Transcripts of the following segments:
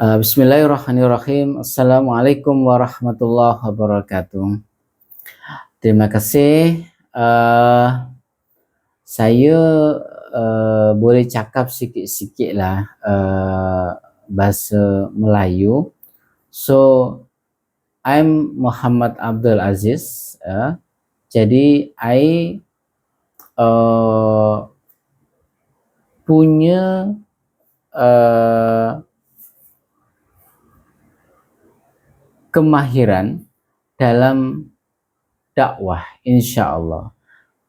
Uh, Bismillahirrahmanirrahim. Assalamualaikum warahmatullahi wabarakatuh. Terima kasih. Uh, saya uh, boleh cakap sikit-sikit lah uh, bahasa Melayu. So, I'm Muhammad Abdul Aziz. Uh, jadi, I uh, punya uh, kemahiran dalam dakwah insya Allah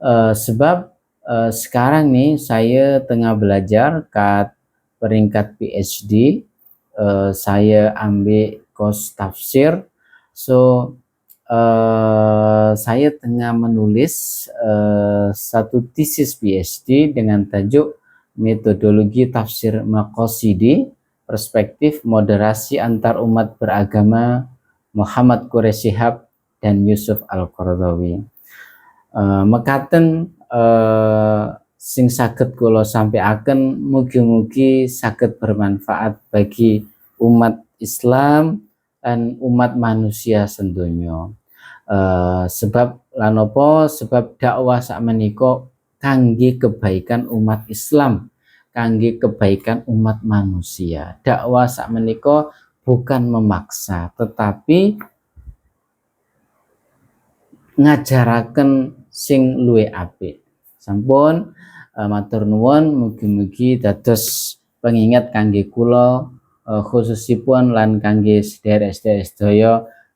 uh, sebab uh, sekarang nih saya tengah belajar kat peringkat PhD uh, saya ambil kos tafsir. So uh, saya tengah menulis uh, satu tesis PhD dengan tajuk metodologi tafsir maqasidi perspektif moderasi antar umat beragama Muhammad Quraisyhab dan Yusuf Al-Qaradawi. Uh, mekaten uh, sing saged kula sampaikan mugi-mugi saged bermanfaat bagi umat Islam dan umat manusia sedoyo. Uh, sebab lanopo sebab dakwah sak menika kangge kebaikan umat Islam, kangge kebaikan umat manusia. Dakwah sak menika bukan memaksa tetapi ngajaraken sing luwe apik sampun uh, matur nuwun mugi-mugi dados pengingat kangge kula uh, khususipun lan kangge sederek-sederek sedaya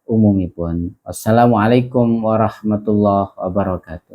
umumipun. Wassalamualaikum warahmatullahi wabarakatuh.